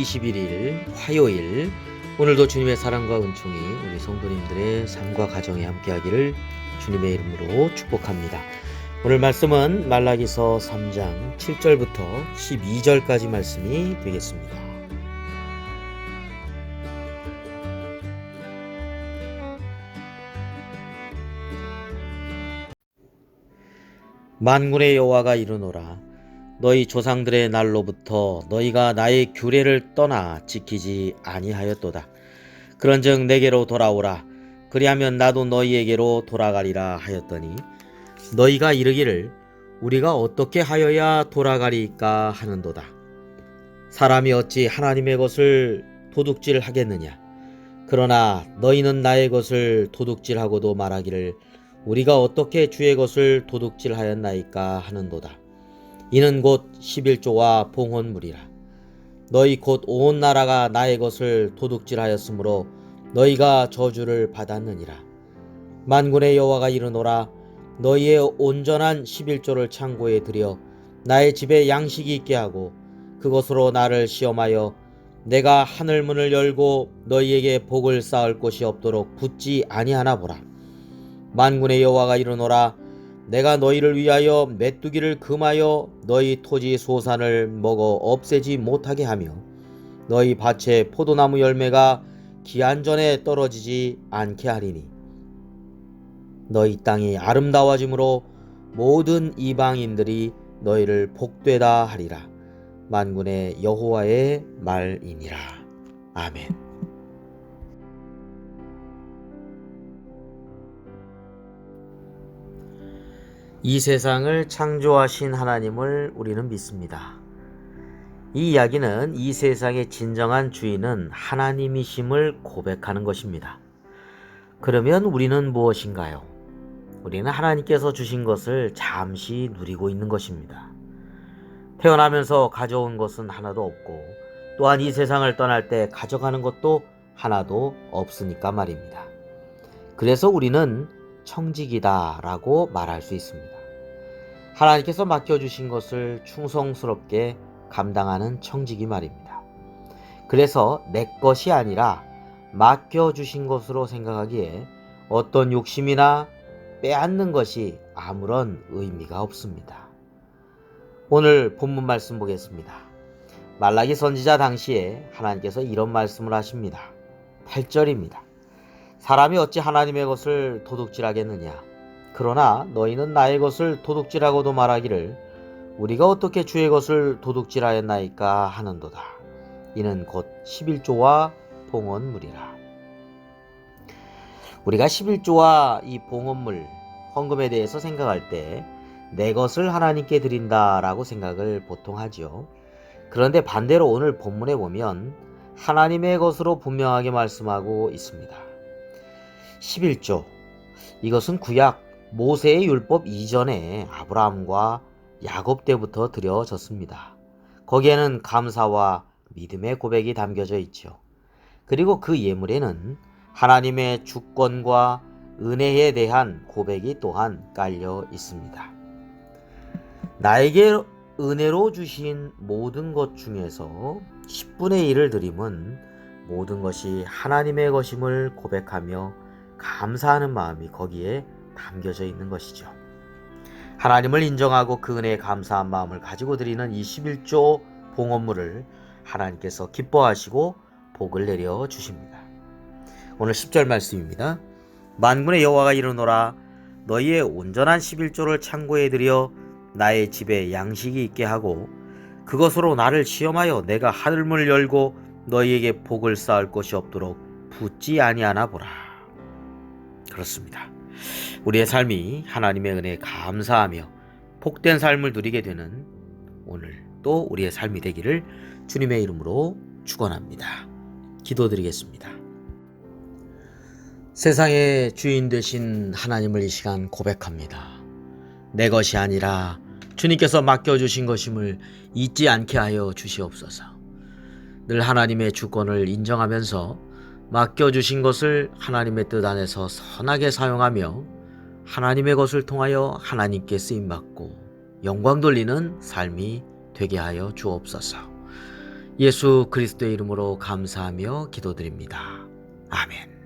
6월 21일 화요일 오늘도 주님의 사랑과 은총이 우리 성도님들의 삶과 가정에 함께하기를 주님의 이름으로 축복합니다. 오늘 말씀은 말라기서 3장 7절부터 12절까지 말씀이 되겠습니다. 만군의 여호와가 이르노라 너희 조상들의 날로부터 너희가 나의 규례를 떠나 지키지 아니하였도다. 그런즉 내게로 돌아오라. 그리하면 나도 너희에게로 돌아가리라 하였더니 너희가 이르기를 우리가 어떻게 하여야 돌아가리까 하는도다. 사람이 어찌 하나님의 것을 도둑질 하겠느냐? 그러나 너희는 나의 것을 도둑질하고도 말하기를 우리가 어떻게 주의 것을 도둑질하였나이까 하는도다. 이는 곧 11조와 봉헌물이라. 너희 곧 온 나라가 나의 것을 도둑질하였으므로 너희가 저주를 받았느니라. 만군의 여호와가 이르노라 너희의 온전한 11조를 창고에 들여 나의 집에 양식이 있게 하고 그것으로 나를 시험하여 내가 하늘 문을 열고 너희에게 복을 쌓을 곳이 없도록 붙지 아니하나 보라. 만군의 여호와가 이르노라 내가 너희를 위하여 메뚜기를 금하여 너희 토지 소산을 먹어 없애지 못하게 하며 너희 밭에 포도나무 열매가 기한 전에 떨어지지 않게 하리니 너희 땅이 아름다워짐으로 모든 이방인들이 너희를 복되다 하리라 만군의 여호와의 말이니라 아멘. 이 세상을 창조하신 하나님을 우리는 믿습니다. 이 이야기는 이 세상의 진정한 주인은 하나님이심을 고백하는 것입니다. 그러면 우리는 무엇인가요? 우리는 하나님께서 주신 것을 잠시 누리고 있는 것입니다. 태어나면서 가져온 것은 하나도 없고 또한 이 세상을 떠날 때 가져가는 것도 하나도 없으니까 말입니다. 그래서 우리는 청직이다라고 말할 수 있습니다. 하나님께서 맡겨주신 것을 충성스럽게 감당하는 청직이 말입니다. 그래서 내 것이 아니라 맡겨주신 것으로 생각하기에 어떤 욕심이나 빼앗는 것이 아무런 의미가 없습니다. 오늘 본문 말씀 보겠습니다. 말라기 선지자 당시에 하나님께서 이런 말씀을 하십니다. 8절입니다. 사람이 어찌 하나님의 것을 도둑질하겠느냐? 그러나 너희는 나의 것을 도둑질하고도 말하기를 우리가 어떻게 주의 것을 도둑질하였나이까 하는도다. 이는 곧 11조와 봉헌물이라. 우리가 11조와 이 봉헌물, 헌금에 대해서 생각할 때 내 것을 하나님께 드린다라고 생각을 보통 하지요. 그런데 반대로 오늘 본문에 보면 하나님의 것으로 분명하게 말씀하고 있습니다. 11조. 이것은 구약 모세의 율법 이전에 아브라함과 야곱 때부터 드려졌습니다. 거기에는 감사와 믿음의 고백이 담겨져 있죠. 그리고 그 예물에는 하나님의 주권과 은혜에 대한 고백이 또한 깔려 있습니다. 나에게 은혜로 주신 모든 것 중에서 10분의 1을 드림은 모든 것이 하나님의 것임을 고백하며 감사하는 마음이 거기에 담겨져 있는 것이죠. 하나님을 인정하고 그 은혜에 감사한 마음을 가지고 드리는 이 11조 봉헌물을 하나님께서 기뻐하시고 복을 내려 주십니다. 오늘 10절 말씀입니다. 만군의 여호와가 이르노라 너희의 온전한 11조를 창고에 들여 나의 집에 양식이 있게 하고 그것으로 나를 시험하여 내가 하늘문을 열고 너희에게 복을 쌓을 것이 없도록 붙지 아니하나 보라. 그렇습니다. 우리의 삶이 하나님의 은혜에 감사하며 복된 삶을 누리게 되는 오늘 또 우리의 삶이 되기를 주님의 이름으로 축원합니다. 기도드리겠습니다. 세상의 주인 되신 하나님을 이 시간 고백합니다. 내 것이 아니라 주님께서 맡겨주신 것임을 잊지 않게 하여 주시옵소서. 늘 하나님의 주권을 인정하면서 맡겨주신 것을 하나님의 뜻 안에서 선하게 사용하며 하나님의 것을 통하여 하나님께 쓰임받고 영광 돌리는 삶이 되게 하여 주옵소서. 예수 그리스도의 이름으로 감사하며 기도드립니다. 아멘.